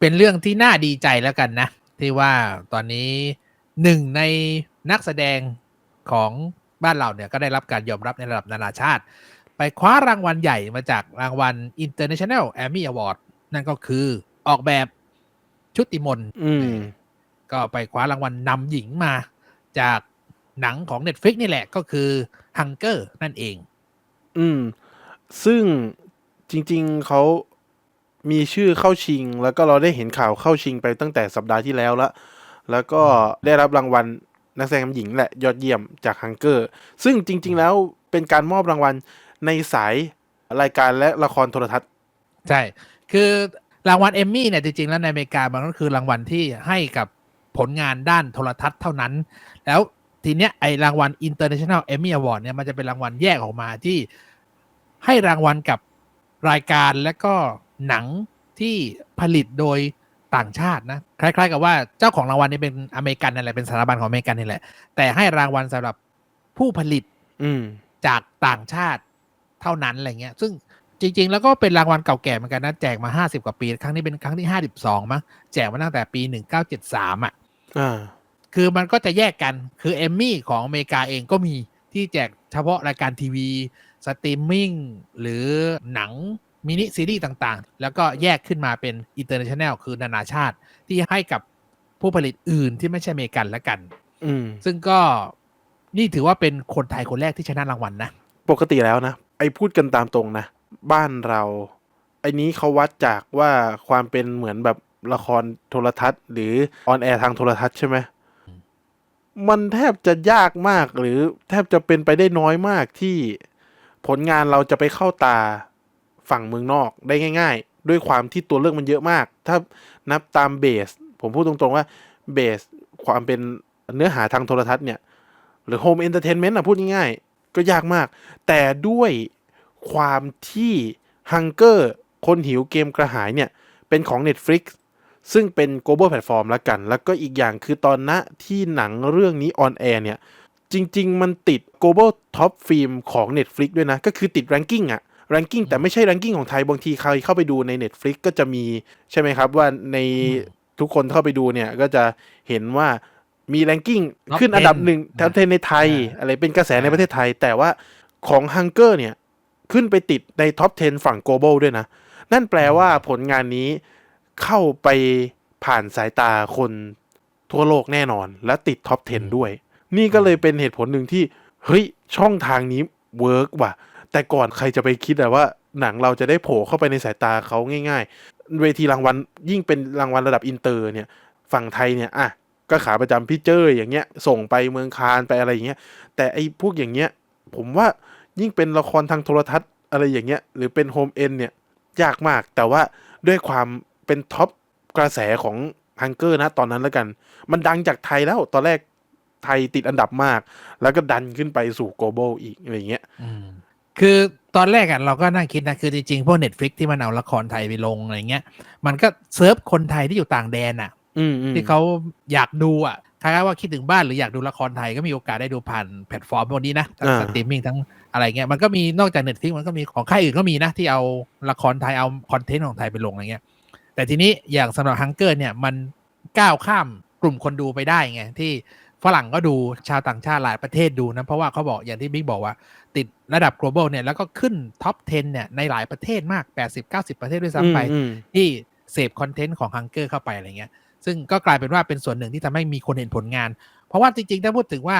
เป็นเรื่องที่น่าดีใจแล้วกันนะ ที่ว่าตอนนี้หนึ่งในนักแสดงของบ้านเราเนี่ยก็ได้รับการยอมรับในระดับนานาชาติ ไปคว้ารางวัลใหญ่มาจากรางวัล International Emmy Award นั่นก็คือออกแบบชุติมนต์อืมก็ไปคว้ารางวัลนำหญิงมา จากหนังของ Netflix นี่แหละก็คือ Hunger นั่นเอง อืม ซึ่งจริง ๆเขา มีชื่อเข้าชิง แล้วก็เราได้เห็นข่าวเข้าชิงไปตั้งแต่สัปดาห์ที่แล้วละแล้วก็ได้รับรางวัลนักแสดงนำหญิงแหละยอดเยี่ยมจากฮังเกอร์ ซึ่งจริง ๆ แล้วเป็นการมอบรางวัลในสายรายการและละครโทรทัศน์ ใช่ คือรางวัลเอมมี่เนี่ยจริง ๆ แล้วในอเมริกามันก็คือรางวัลที่ให้กับผลงานด้านโทรทัศน์เท่านั้น แล้วทีเนี้ยไอรางวัล International Emmy Award เนี่ยมันจะเป็นรางวัลแยกออกมาที่ให้รางวัลกับรายการและก็ หนังที่ผลิตโดยต่างชาตินะ คล้ายๆ กับว่าเจ้าของรางวัลนี่เป็นอเมริกันนั่นแหละเป็นสถาบันของอเมริกันนี่แหละ แต่ให้รางวัลสำหรับผู้ผลิต อืมจากต่างชาติเท่านั้นอะไรเงี้ย ซึ่งจริง ๆ แล้วก็เป็นรางวัลเก่าแก่เหมือนกันนะแจกมา50กว่าปี ครั้งนี้เป็นครั้งที่52มั้งแจกมาตั้งแต่ปี1973อะอ่าคือมันก็จะแยกกันคือเอมมี่ของอเมริกาเองก็มีที่แจกเฉพาะรายการทีวี สตรีมมิ่งหรือหนัง มินิซีรีส์ต่างๆ แล้วก็แยกขึ้นมาเป็นอินเตอร์เนชั่นแนลคือนานาชาติที่ให้กับผู้ผลิตอื่นที่ไม่ใช่อเมริกันละกันอืมซึ่งก็นี่ถือว่าเป็นคนไทยคนแรกที่ชนะรางวัลนะปกติแล้วนะ ไอ้พูดกันตามตรงนะ บ้านเรา ไอ้นี้เขาวัดจากว่าความเป็นเหมือนแบบละครโทรทัศน์ หรือออนแอร์ทางโทรทัศน์ใช่ไหมมันแทบจะยากมากหรือแทบจะเป็นไปได้น้อยมากที่ผลงานเราจะไปเข้าตา ฝั่งเมืองนอกได้ง่าย ๆ ด้วยความที่ตัวเลือกมันเยอะมาก ถ้านับตามเบส ผมพูดตรงๆว่าเบสความเป็นเนื้อหาทางโทรทัศน์เนี่ย หรือโฮมเอนเตอร์เทนเมนต์อะพูดง่ายๆ ก็ยากมาก แต่ด้วยความที่ฮังเกอร์คนหิวเกมกระหายเนี่ย เป็นของ Netflix ซึ่งเป็น global platform แล้วกัน แล้วก็อีกอย่างคือตอนณที่หนังเรื่องนี้ on air เนี่ย จริง ๆ มันติด global top film ของ Netflix ด้วยนะ ก็คือติด ranking อะ ranking แต่ไม่ใช่ ranking ของไทยบางทีใครเข้าไปดูใน Netflix ก็จะมีใช่ไหมครับว่าในทุกคนเข้าไปดูเนี่ยก็จะเห็นว่ามี ranking Top ขึ้นอันดับ10หนึ่งแถวเทนในไทยอ่าอะไรเป็นกระแสในอ่าประเทศไทย แต่ว่าของ Hunger เนี่ย ขึ้นไปติดในท็อป 10 ฝั่ง global ด้วยนะ นั่นแปลว่าผลงานนี้เข้าไปผ่านสายตาคนทั่วโลกแน่นอน และติดท็อป 10 ด้วย นี่ก็เลยเป็นเหตุผลหนึ่งที่ เฮ้ย ช่องทางนี้เวิร์กว่ะ แต่ก่อนใครจะไปคิดอะว่าหนังเราจะได้โผล่เข้าไปในสายตาเขาง่าย ๆ เวทีรางวัลยิ่งเป็นรางวัลระดับอินเตอร์เนี่ยฝั่งไทยเนี่ยอะก็ขาประจำพี่เจอร์อย่างเงี้ย ส่งไปเมืองคานไปอะไรอย่างเงี้ย แต่ไอ้พวกอย่างเงี้ย ผมว่ายิ่งเป็นละครทางโทรทัศน์อะไรอย่างเงี้ย หรือเป็นโฮมเอ็นเนี่ย ยากมาก แต่ว่าด้วยความเป็นท็อปกระแสของฮังเกอร์นะตอนนั้นแล้วกัน มันดังจากไทยแล้วตอนแรกไทยติดอันดับมาก แล้วก็ดันขึ้นไปสู่ global อีกอะไรอย่างเงี้ย คือตอนแรกอะเราก็นั่งคิดนะ คือจริงๆ พวก Netflix ที่มันเอาละครไทยไปลงอะไรเงี้ย มันก็เซิร์ฟคนไทยที่อยู่ต่างแดนอะอืมอืมที่เขาอยากดูอะคล้ายๆว่าคิดถึงบ้านหรืออยากดูละครไทยก็มีโอกาสได้ดูผ่านแพลตฟอร์มพวกนี้นะทั้งอ่าสตรีมมิ่งทั้งอะไรเงี้ยมันก็มีนอกจาก Netflix มันก็มีของค่ายอื่นก็มีนะ ที่เอาละครไทยเอาคอนเทนต์ของไทยไปลงอะไรเงี้ย แต่ทีนี้อย่างสำหรับฮังเกอร์เนี่ยมันก้าวข้ามกลุ่มคนดูไปได้ไงที่ ฝรั่งก็ดูชาวต่างชาติหลายประเทศดูนะ เพราะว่าเขาบอกอย่างที่บิ๊กบอกว่า ติดระดับ global เนี่ย แล้วก็ขึ้นท็อป 10 เนี่ย ในหลายประเทศมาก 80-90 ประเทศด้วยซ้ำไปอืมที่เสพคอนเทนต์ของฮังเกอร์เข้าไปอะไรเงี้ยซึ่งก็กลายเป็นว่าเป็นส่วนหนึ่งที่ทำให้มีคนเห็นผลงาน เพราะว่าจริงๆ ถ้าพูดถึงว่า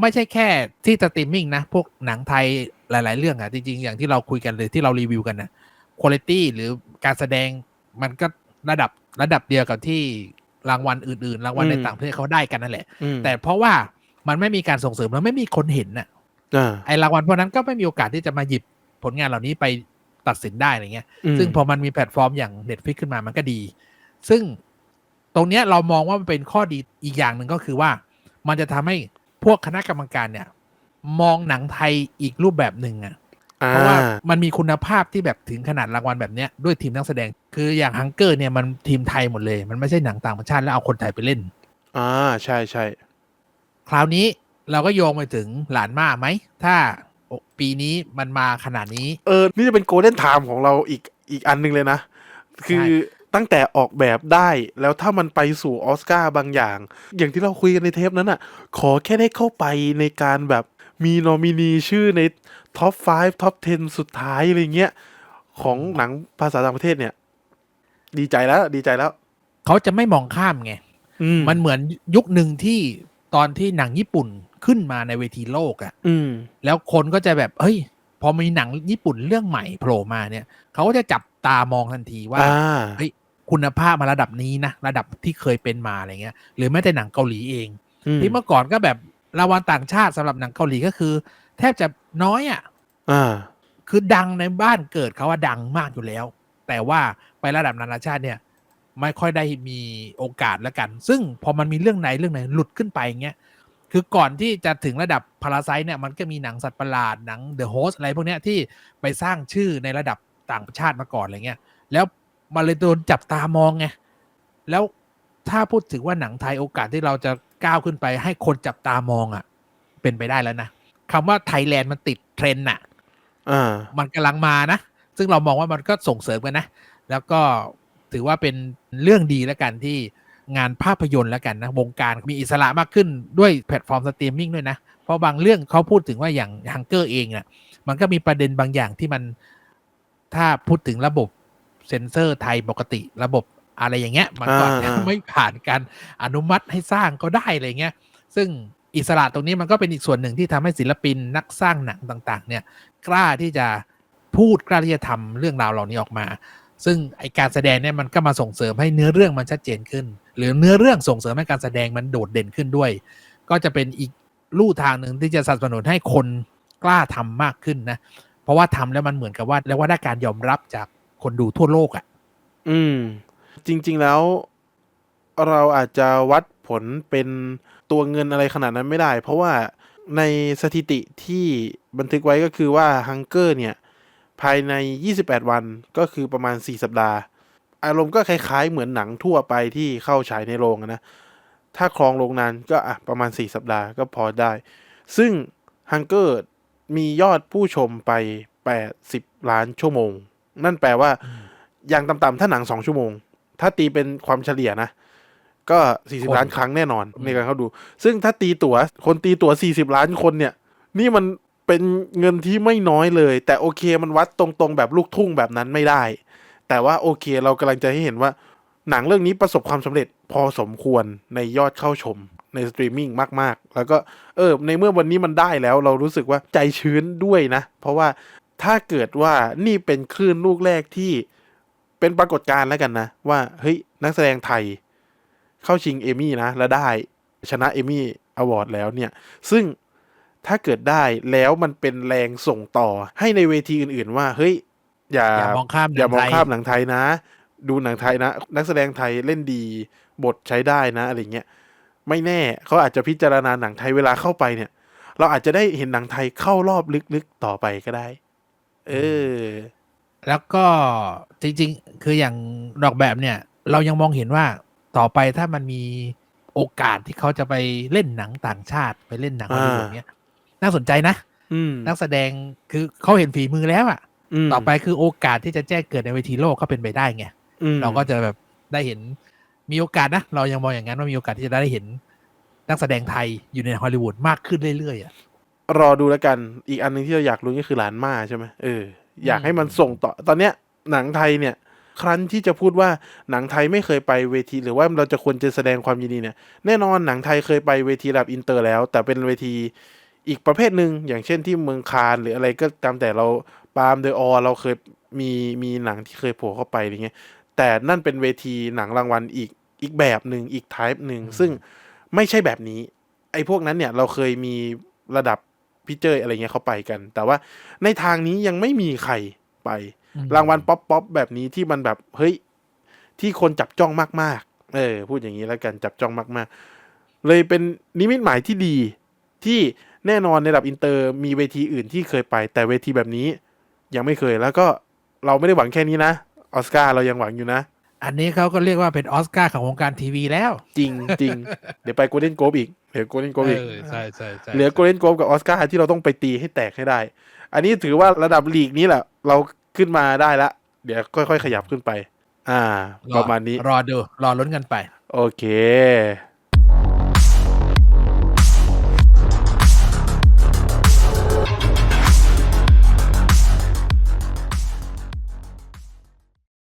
ไม่ใช่แค่ที่สตรีมมิ่งนะ พวกหนังไทยหลาย ๆ เรื่องอะจริง ๆ อย่างที่เราคุยกันเลยที่เรารีวิวกันนะคุณภาพหรือการแสดงมันก็ระดับระดับเดียวกับที่ รางวัลอื่นๆ รางวัลในอืมต่างประเทศเขาได้กันนั่นแหละอืมแต่เพราะว่ามันไม่มีการส่งเสริมแล้วไม่มีคนเห็นน่ะอ่าไอรางวัลพวกนั้นก็ไม่มีโอกาสที่จะมาหยิบผลงานเหล่านี้ไปตัดสินได้อะไรเงี้ยอืมซึ่งพอมันมีแพลตฟอร์มอย่าง Netflix ขึ้นมามันก็ดี ซึ่งตรงเนี้ยเรามองว่ามันเป็นข้อดีอีกอย่างหนึ่งก็คือว่า มันจะทำให้พวกคณะกรรมการเนี่ย มองหนังไทยอีกรูปแบบหนึ่งอะอ่า เพราะว่ามันมีคุณภาพที่แบบถึงขนาดรางวัลแบบเนี้ยด้วยทีมนักแสดง คืออย่างฮังเกอร์เนี่ยมันทีมไทยหมดเลย มันไม่ใช่หนังต่างประเทศแล้วเอาคนไทยไปเล่น อ่าใช่ใช่คราวนี้เราก็โยงไปถึงหลานมาไหม ถ้าโอ้ปีนี้มันมาขนาดนี้ เออ นี่จะเป็นโกลเด้นไทม์ของเราอีกอีกอันหนึ่งเลยนะ คือใช่ ตั้งแต่ออกแบบได้แล้วถ้ามันไปสู่ออสการ์บางอย่าง อย่างที่เราคุยกันในเทปนั้นอะ ขอแค่ได้เข้าไปในการแบบมีนอมินีชื่อในท็อป 5 ท็อป 10 สุดท้ายอะไรเงี้ย ของหนังภาษาต่างประเทศเนี่ย ดีใจแล้ว ดีใจแล้ว เขาจะไม่มองข้ามไงอืมันเหมือนยุคหนึ่งที่ตอนที่หนังญี่ปุ่นขึ้นมาในเวทีโลกอะอืมแล้วคนก็จะแบบ เฮ้ย พอมีหนังญี่ปุ่นเรื่องใหม่โผล่มาเนี่ยเขาก็จะจับตามองทันทีว่าอ่าเฮ้ยคุณภาพมาระดับนี้นะระดับที่เคยเป็นมาอะไรเงี้ย หรือแม้แต่หนังเกาหลีเองอืมที่เมื่อก่อนก็แบบรางวัลต่างชาติสำหรับหนังเกาหลีก็คือ แทบจะน้อยอะอ่าคือดังในบ้านเกิดเขาว่าดังมากอยู่แล้ว แต่ว่าไประดับนานาชาติเนี่ย ไม่ค่อยได้มีโอกาสแล้วกัน ซึ่งพอมันมีเรื่องไหนเรื่องไหนหลุดขึ้นไปเงี้ย คือก่อนที่จะถึงระดับพาราไซเนี่ยมันก็มีหนังสัตว์ประหลาดหนังเดอะโฮสอะไรพวกเนี้ยที่ไปสร้างชื่อในระดับต่างประชาติมาก่อนอะไรเงี้ย แล้วมันเลยโดนจับตามองไงแล้วถ้าพูดถึงว่าหนังไทยโอกาสที่เราจะก้าวขึ้นไป ให้คนจับตามองอะ่ะ เป็นไปได้แล้วนะคำว่าไทยแลนด์มันติดเทรนด์น่ะอ่ามันกำลังมานะ ซึ่งเรามองว่ามันก็ส่งเสริมกันนะ แล้วก็ถือว่าเป็นเรื่องดีแล้วกันที่ งานภาพยนตร์แล้วกันนะวงการมีอิสระมากขึ้นด้วยแพลตฟอร์มสตรีมมิ่งด้วยนะ เพราะบางเรื่องเขาพูดถึงว่าอย่างฮังเกอร์เองอะมันก็มีประเด็นบางอย่างที่มันถ้าพูดถึงระบบเซ็นเซอร์ไทยปกติระบบอะไรอย่างเงี้ย มันก็อ่าอ่าไม่ผ่านการอนุมัติให้สร้างก็ได้อะไรเงี้ย ซึ่งอิสระตรงนี้มันก็เป็นอีกส่วนหนึ่งที่ทำให้ศิลปินนักสร้างหนังต่าง ๆ เนี่ย กล้าที่จะพูดกล้าที่จะทำเรื่องราวเหล่านี้ออกมา ซึ่งไอการแสดงเนี่ยมันก็มาส่งเสริมให้เนื้อเรื่องมันชัดเจนขึ้น หรือเนื้อเรื่องส่งเสริมให้การแสดงมันโดดเด่นขึ้นด้วย ก็จะเป็นอีกลู่ทางหนึ่งที่จะสนับสนุนให้คนกล้าทำมากขึ้นนะ เพราะว่าทำแล้วมันเหมือนกับว่าแล้วว่าได้การยอมรับจากคนดูทั่วโลกอะ่ะ อืม จริง ๆแล้วเราอาจจะวัดผลเป็นตัวเงินอะไรขนาดนั้นไม่ได้ เพราะว่าในสถิติที่บันทึกไว้ก็คือว่าฮังเกอร์เนี่ย ภายใน 28 วันก็คือประมาณ 4 สัปดาห์ อารมณ์ก็คล้ายๆ เหมือนหนังทั่วไปที่เข้าฉายในโรงอะนะ ถ้าครองโรงนานก็อะประมาณ 4 สัปดาห์ก็พอได้ ซึ่งฮังเกอร์มียอดผู้ชมไป 80 ล้านชั่วโมง นั่นแปลว่าอย่างต่ำๆถ้าหนัง 2 ชั่วโมง ถ้าตีเป็นความเฉลี่ยนะ ก็คน40 ล้านครั้งแน่นอนอืมในการเข้าดู ซึ่งถ้าตีตัว๋วคนตีตั๋ว 40 ล้านคนเนี่ย นี่มันเป็นเงินที่ไม่น้อยเลย แต่โอเคมันวัดตรงๆ แบบลูกทุ่งแบบนั้นไม่ได้ แต่ว่าโอเคเรากำลังจะให้เห็นว่า หนังเรื่องนี้ประสบความสำเร็จพอสมควรในยอดเข้าชมในสตรีมมิ่งมาก ๆ แล้วก็เออในเมื่อวันนี้มันได้แล้วเรารู้สึกว่าใจชื้นด้วยนะ เพราะว่าถ้าเกิดว่านี่เป็นคลื่นลูกแรกที่เป็นปรากฏการณ์แล้วกันนะ ว่าเฮ้ยนักแสดงไทย เข้าชิงเอมี่นะ แล้วได้ชนะเอมี่อวอร์ดแล้วเนี่ย ซึ่งถ้าเกิดได้แล้วมันเป็นแรงส่งต่อให้ในเวทีอื่น ๆ ว่า เฮ้ย อย่าอย่ามองข้ามหนังอย่ามองไทยข้ามหนังไทยนะ ดูหนังไทยนะ นักแสดงไทยเล่นดีบทใช้ได้นะอะไรเงี้ยไม่แน่เขาอาจจะพิจารณาหนังไทยเวลาเข้าไปเนี่ย เราอาจจะได้เห็นหนังไทยเข้ารอบลึกๆต่อไปก็ได้ เออ แล้วก็จริง ๆ คืออย่างดอกแบบเนี่ย เรายังมองเห็นว่าต่อไปถ้ามันมีโอกาสที่เขาจะไปเล่นหนังต่างชาติไปเล่นหนังอะไรอ่าอย่างเงี้ย น่าสนใจนะ อืมนักแสดงคือเขาเห็นฝีมือแล้วอะม ต่อไปคือโอกาสที่จะแจ้งเกิดในเวทีโลกก็เป็นไปได้ไงอืมเราก็จะแบบได้เห็นมีโอกาสนะ เรายังมองอย่างนั้นว่ามีโอกาสที่จะได้เห็นนักแสดงไทยอยู่ในฮอลลีวูดมากขึ้นเรื่อยๆอะรอดูแล้วกันอีกอันหนึงที่เราอยากรู้ก็คือหลานมาใช่ไหมเอออยากอืมให้มันส่งต่อตอนเนี้ยหนังไทยเนี่ย ครั้นที่จะพูดว่าหนังไทยไม่เคยไปเวที หรือว่าเราจะควรจะแสดงความยินดีเนี่ย แน่นอนหนังไทยเคยไปเวทีระดับอินเตอร์แล้ว แต่เป็นเวที อีกประเภทหนึ่งอย่างเช่นที่เมืองคานหรืออะไรก็ตามแต่เราปาล์มเดออเราเคยมีมีหนังที่เคยโผล่เข้าไปอะไรเงี้ยแต่นั่นเป็นเวทีหนังรางวัลอีกอีกแบบหนึ่งอีกไทป์หนึ่งอืมซึ่งไม่ใช่แบบนี้ ไอ้พวกนั้นเนี่ยเราเคยมีระดับพิเจอร์อะไรเงี้ยเขาไปกัน แต่ว่าในทางนี้ยังไม่มีใครไปอืมรางวัลป๊อปป๊อปแบบนี้ที่มันแบบเฮ้ยที่คนจับจ้องมากๆ เออ พูดอย่างนี้แล้วกันจับจ้องมากๆ เลยเป็นนิมิตหมายที่ดีที่ แน่นอนในระดับอินเตอร์มีเวทีอื่นที่เคยไป แต่เวทีแบบนี้ยังไม่เคยแล้วก็เราไม่ได้หวังแค่นี้นะออสการ์เรายังหวังอยู่นะ อันนี้เขาก็เรียกว่าเป็นออสการ์ของวงการทีวีแล้ว จริงจริงเดี๋ยวไปโกลเด้นโกลบอีกเดี๋ยวโกลเด้นโกลบอีกใช่ใช่ใช่เหลือโกลเด้นโกลบกับออสการ์ที่เราต้องไปตีให้แตกให้ได้ อันนี้ถือว่าระดับลีกนี้แหละ เราขึ้นมาได้ละ เดี๋ยวค่อย ๆ ขยับขึ้นไป อ่ารอประมาณนี้รอดูรอลุ้นกันไป โอเค